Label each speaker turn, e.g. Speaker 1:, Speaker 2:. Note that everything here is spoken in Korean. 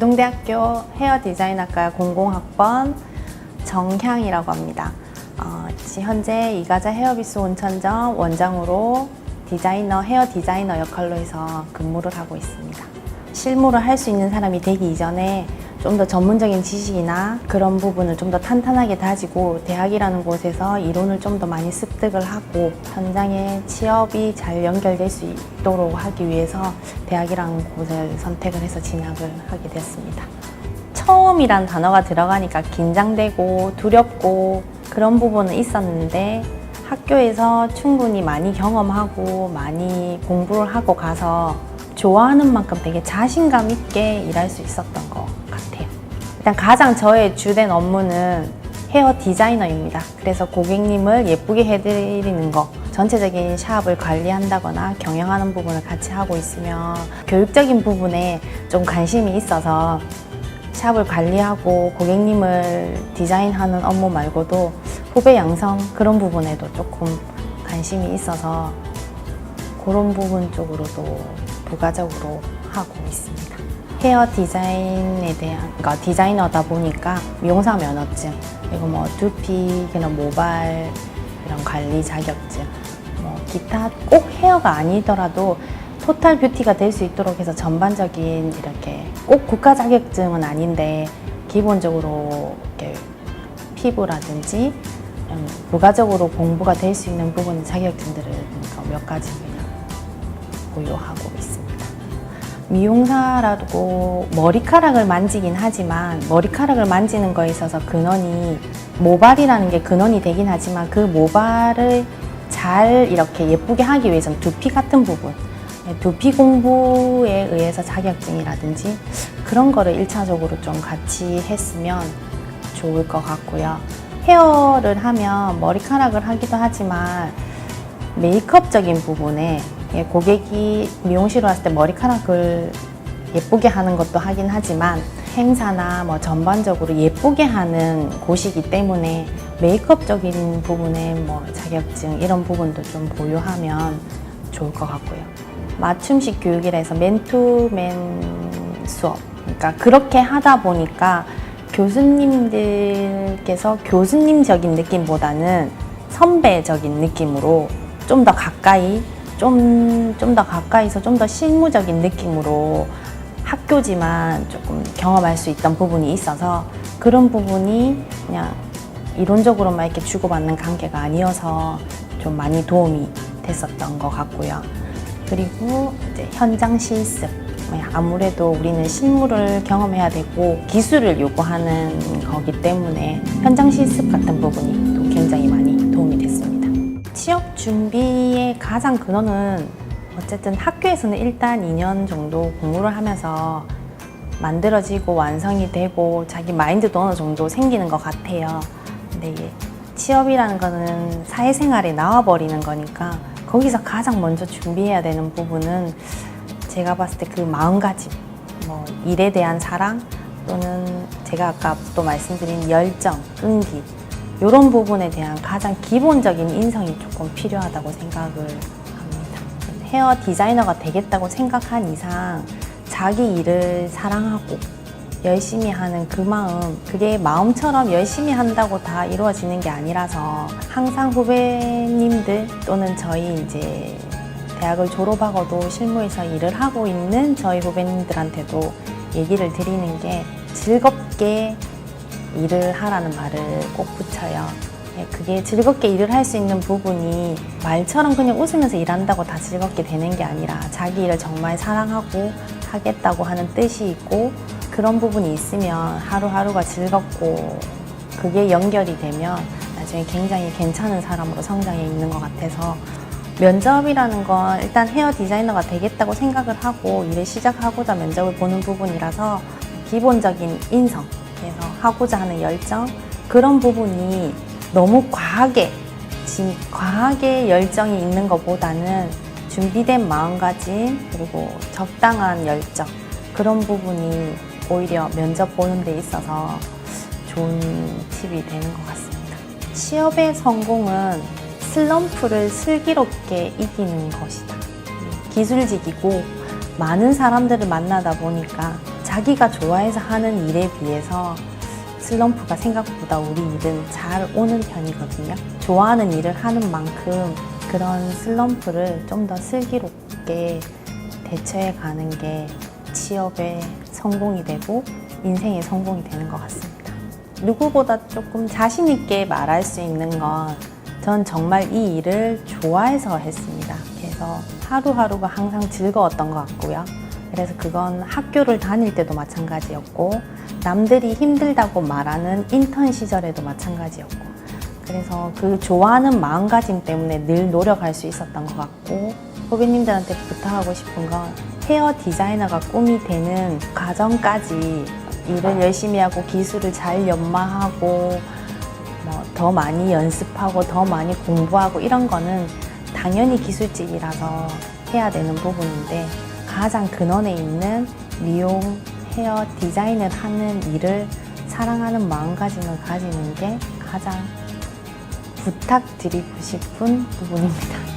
Speaker 1: 대동대학교 헤어 디자인학과 공공학번 정향이라고 합니다. 어, 지- 현재 이가자 헤어비스 온천점 원장으로 디자이너, 헤어 디자이너 역할로 해서 근무를 하고 있습니다. 실무를 할 수 있는 사람이 되기 이전에 좀 더 전문적인 지식이나 그런 부분을 좀 더 탄탄하게 다지고 대학이라는 곳에서 이론을 좀 더 많이 습득을 하고 현장에 취업이 잘 연결될 수 있도록 하기 위해서 대학이라는 곳을 선택을 해서 진학을 하게 됐습니다. 처음이란 단어가 들어가니까 긴장되고 두렵고 그런 부분은 있었는데 학교에서 충분히 많이 경험하고 많이 공부를 하고 가서 좋아하는 만큼 되게 자신감 있게 일할 수 있었던 것. 일단 가장 저의 주된 업무는 헤어 디자이너입니다. 그래서 고객님을 예쁘게 해드리는 거, 전체적인 샵을 관리한다거나 경영하는 부분을 같이 하고 있으면 교육적인 부분에 좀 관심이 있어서 샵을 관리하고 고객님을 디자인하는 업무 말고도 후배 양성 그런 부분에도 조금 관심이 있어서 그런 부분 쪽으로도 부가적으로 하고 있습니다. 헤어 디자인에 대한, 그러니까 디자이너다 보니까 미용사 면허증, 그리고 뭐 두피, 그런 모발, 이런 관리 자격증, 뭐 기타 꼭 헤어가 아니더라도 토탈 뷰티가 될 수 있도록 해서 전반적인 이렇게 꼭 국가 자격증은 아닌데 기본적으로 이렇게 피부라든지 음, 부가적으로 공부가 될 수 있는 부분 자격증들을 그러니까 몇 가지 그냥 보유하고 있습니다. 미용사라고 머리카락을 만지긴 하지만 머리카락을 만지는 거에 있어서 근원이 모발이라는 게 근원이 되긴 하지만 그 모발을 잘 이렇게 예쁘게 하기 위해서는 두피 같은 부분 네, 두피 공부에 의해서 자격증이라든지 그런 거를 일차적으로좀 같이 했으면 좋을 것 같고요. 헤어를 하면 머리카락을 하기도 하지만 메이크업적인 부분에 예, 고객이 미용실에 왔을 때 머리카락을 예쁘게 하는 것도 하긴 하지만 행사나 뭐 전반적으로 예쁘게 하는 곳이기 때문에 메이크업적인 부분에 뭐 자격증 이런 부분도 좀 보유하면 좋을 것 같고요. 맞춤식 교육이라 해서 맨투맨 수업. 그러니까 그렇게 하다 보니까 교수님들께서 교수님적인 느낌보다는 선배적인 느낌으로 좀 더 가까이, 좀, 좀 더 가까이서 좀 더 실무적인 느낌으로 학교지만 조금 경험할 수 있던 부분이 있어서 그런 부분이 그냥 이론적으로만 이렇게 주고받는 관계가 아니어서 좀 많이 도움이 됐었던 것 같고요. 그리고 이제 현장 실습. 뭐 아무래도 우리는 실무를 경험해야 되고 기술을 요구하는 거기 때문에 현장 실습 같은 부분이 또 굉장히 많이. 취업 준비의 가장 근원은 어쨌든 학교에서는 일단 2년 정도 공부를 하면서 만들어지고 완성이 되고 자기 마인드도 어느 정도 생기는 것 같아요. 근데 이게 취업이라는 거는 사회생활에 나와버리는 거니까 거기서 가장 먼저 준비해야 되는 부분은 제가 봤을 때 그 마음가짐, 뭐 일에 대한 사랑 또는 제가 아까 또 말씀드린 열정, 끈기 이런 부분에 대한 가장 기본적인 인성이 조금 필요하다고 생각을 합니다. 헤어 디자이너가 되겠다고 생각한 이상 자기 일을 사랑하고 열심히 하는 그 마음, 그게 마음처럼 열심히 한다고 다 이루어지는 게 아니라서 항상 후배님들 또는 저희 이제 대학을 졸업하고도 실무에서 일을 하고 있는 저희 후배님들한테도 얘기를 드리는 게 즐겁게 일을 하라는 말을 꼭 붙여요. 예, 그게 즐겁게 일을 할 수 있는 부분이 말처럼 그냥 웃으면서 일한다고 다 즐겁게 되는 게 아니라 자기 일을 정말 사랑하고 하겠다고 하는 뜻이 있고 그런 부분이 있으면 하루하루가 즐겁고 그게 연결이 되면 나중에 굉장히 괜찮은 사람으로 성장해 있는 것 같아서 면접이라는 건 일단 헤어 디자이너가 되겠다고 생각을 하고 일을 시작하고자 면접을 보는 부분이라서 기본적인 인성, 그래서 하고자 하는 열정 그런 부분이 너무 과하게 진, 과하게 열정이 있는 것보다는 준비된 마음가짐 그리고 적당한 열정 그런 부분이 오히려 면접 보는 데 있어서 좋은 팁이 되는 것 같습니다. 취업의 성공은 슬럼프를 슬기롭게 이기는 것이다. 기술직이고 많은 사람들을 만나다 보니까 자기가 좋아해서 하는 일에 비해서 슬럼프가 생각보다 우리 일은 잘 오는 편이거든요. 좋아하는 일을 하는 만큼 그런 슬럼프를 좀 더 슬기롭게 대처해 가는 게 취업의 성공이 되고 인생의 성공이 되는 것 같습니다. 누구보다 조금 자신 있게 말할 수 있는 건 전 정말 이 일을 좋아해서 했습니다. 그래서 하루하루가 항상 즐거웠던 것 같고요. 그래서 그건 학교를 다닐 때도 마찬가지였고 남들이 힘들다고 말하는 인턴 시절에도 마찬가지였고 그래서 그 좋아하는 마음가짐 때문에 늘 노력할 수 있었던 것 같고 고객님들한테 부탁하고 싶은 건 헤어 디자이너가 꿈이 되는 과정까지 일을 열심히 하고 기술을 잘 연마하고 뭐 더 많이 연습하고 더 많이 공부하고 이런 거는 당연히 기술직이라서 해야 되는 부분인데 가장 근원에 있는 미용 헤어 디자인을 하는 일을 사랑하는 마음가짐을 가지는 게 가장 부탁드리고 싶은 부분입니다.